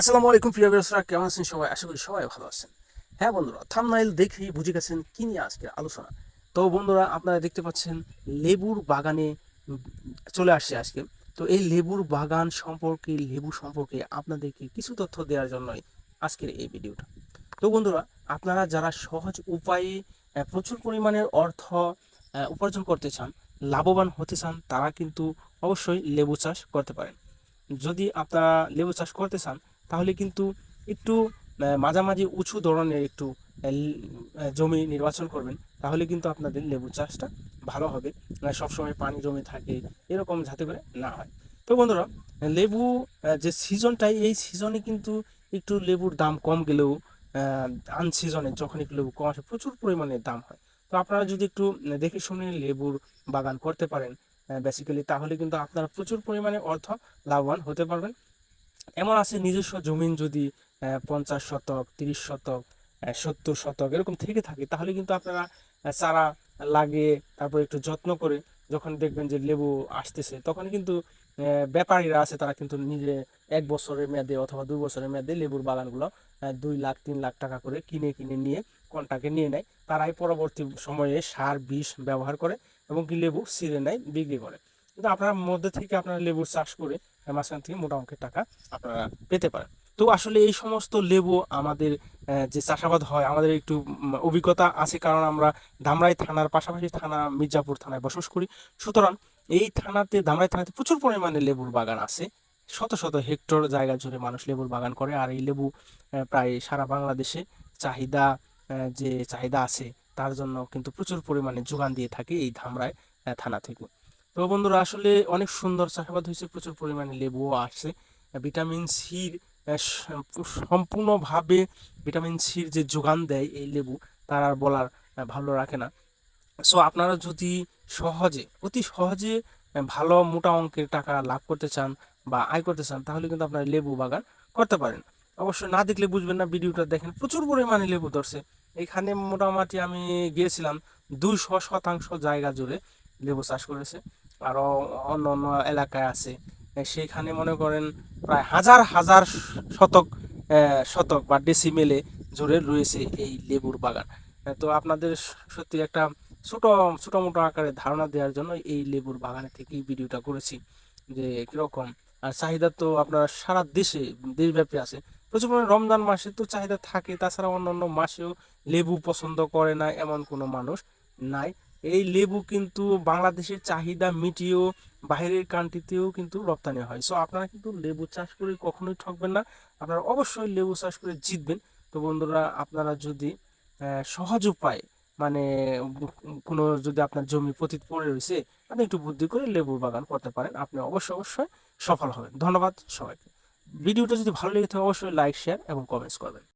আসসালামু আলাইকুম, প্রিয় ব্যবসারা কেমন আছেন সবাই? আশা করি সবাই ভালো আছেন। হ্যাঁ বন্ধুরা থামনাইল দেখেই বুঝে গেছেন কি নিয়ে আজকে আলোচনা। তো বন্ধুরা, আপনারা দেখতে পাচ্ছেন, লেবুর বাগানে চলে আসছে আজকে। তো এই লেবুর বাগান সম্পর্কে, লেবু সম্পর্কে আপনাদেরকে কিছু তথ্য দেওয়ার জন্যই আজকের এই ভিডিওটা। তো বন্ধুরা, আপনারা যারা সহজ উপায়ে প্রচুর পরিমাণের অর্থ উপার্জন করতে চান, লাভবান হতে চান, তারা কিন্তু অবশ্যই লেবু চাষ করতে পারেন। যদি আপনারা লেবু চাষ করতে চান তাহলে কিন্তু একটু মাঝামাঝি উঁচু ধরনের একটু জমি নির্বাচন করবেন, তাহলে কিন্তু আপনাদের লেবু চাষটা ভালো হবে। সবসময় পানি জমে থাকে, এরকম যাতে করে না হয়। তো বন্ধুরা, লেবু যে সিজনটাই, এই সিজনে কিন্তু একটু লেবুর দাম কম গেলেও আন সিজনে যখন একটু লেবু কম আসে, প্রচুর পরিমাণে দাম হয়। তো আপনারা যদি একটু দেখে শুনে লেবুর বাগান করতে পারেন বেসিক্যালি তাহলে কিন্তু আপনারা প্রচুর পরিমাণে অর্থ লাভবান হতে পারবেন। এমন আছে নিজস্ব জমিন যদি পঞ্চাশ শতক, তিরিশ শতক সত্তর শতক এরকম থেকে থাকে, তাহলে কিন্তু আপনারা চারা লাগিয়ে তারপর একটু যত্ন করে যখন দেখবেন যে লেবু আসতেছে, তখন কিন্তু ব্যাপারীরা আছে তারা কিন্তু নিজে এক বছরের মেয়াদে অথবা দুই বছরের মেয়াদে লেবুর বাগানগুলো দুই লাখ, তিন লাখ টাকা করে কিনে কিনে, নিয়ে কন্টাকে নিয়ে নেয়, তারাই পরবর্তী সময়ে সার, বিষ ব্যবহার করে এবং কি লেবু ছিঁড়ে নেয় বিক্রি করে। কিন্তু আপনার মধ্যে থেকে আপনারা লেবুর চাষ করে মাঝখান থেকে মোটা অঙ্কের টাকা আপনারা পেতে পারেন। তো আসলে এই সমস্ত লেবু আমাদের যে চাষাবাদ হয় আমাদের একটু অভিজ্ঞতা আছে কারণ আমরা ধামরাই থানার পাশাপাশি থানা মির্জাপুর থানায় বসবাস করি। সুতরাং এই থানাতে ধামরাই থানাতে প্রচুর পরিমাণে লেবুর বাগান আছে। শত শত হেক্টর জায়গা জুড়ে মানুষ লেবুর বাগান করে আর এই লেবু প্রায় সারা বাংলাদেশে চাহিদা যে চাহিদা আছে তার জন্য কিন্তু প্রচুর পরিমাণে যোগান দিয়ে থাকে এই ধামরাই আহ, থানা থেকে। তো বন্ধুরা, আসলে অনেক সুন্দর চাষাবাদ হয়েছে, প্রচুর পরিমাণে লেবুও আসছে। ভিটামিন সির সম্পূর্ণভাবে ভিটামিন সির যে যোগান দেয় এই লেবু, তার আর বলার ভালো রাখে না। সো আপনারা যদি সহজে, অতি সহজে ভালো মোটা অঙ্কের টাকা লাভ করতে চান বা আয় করতে চান, তাহলে কিন্তু আপনারা লেবু বাগান করতে পারেন। অবশ্যই না দেখলে বুঝবেন না, ভিডিওটা দেখেন, প্রচুর পরিমাণে লেবু ধরছে। এখানে মোটামুটি আমি গিয়েছিলাম দুইশো শতাংশ জায়গা জুড়ে লেবু চাষ করেছে। আরও অন্য অন্য এলাকায় আছে। সেখানে মনে করেন প্রায় হাজার হাজার শতক শতক বা ডেসিমেলে জুড়ে রয়েছে এই লেবুর বাগান। তো আপনাদের সত্যি একটা ছোট ছোট মোটো আকারে ধারণা দেওয়ার জন্য এই লেবুর বাগানে থেকে এই ভিডিওটা করেছি যে কীরকম। আর চাহিদা তো আপনার সারা দেশে, দেশব্যাপী আছে। প্রচুর পরিমাণে রমজান মাসে তো চাহিদা থাকে, তাছাড়া অন্যান্য মাসেও লেবু পছন্দ করে না এমন কোনো মানুষ নাই। এই লেবু কিন্তু বাংলাদেশের চাহিদা মিটিয়েও বাইরের কান্ট্রিতেও কিন্তু রপ্তানি হয়। সো আপনারা কিন্তু লেবু চাষ করে কখনোই ঠকবেন না। আপনারা অবশ্যই লেবু চাষ করে জিতবেন। তো বন্ধুরা, আপনারা যদি সহজ উপায় মানে কোনো যদি আপনার জমি পতিত পড়ে রয়েছে, আপনি একটু বুদ্ধি করে লেবুর বাগান করতে পারেন। আপনি অবশ্যই অবশ্যই সফল হবেন। ধন্যবাদ সবাইকে। ভিডিওটা যদি ভালো লেগে থাকে, অবশ্যই লাইক শেয়ার এবং কমেন্টস করবেন।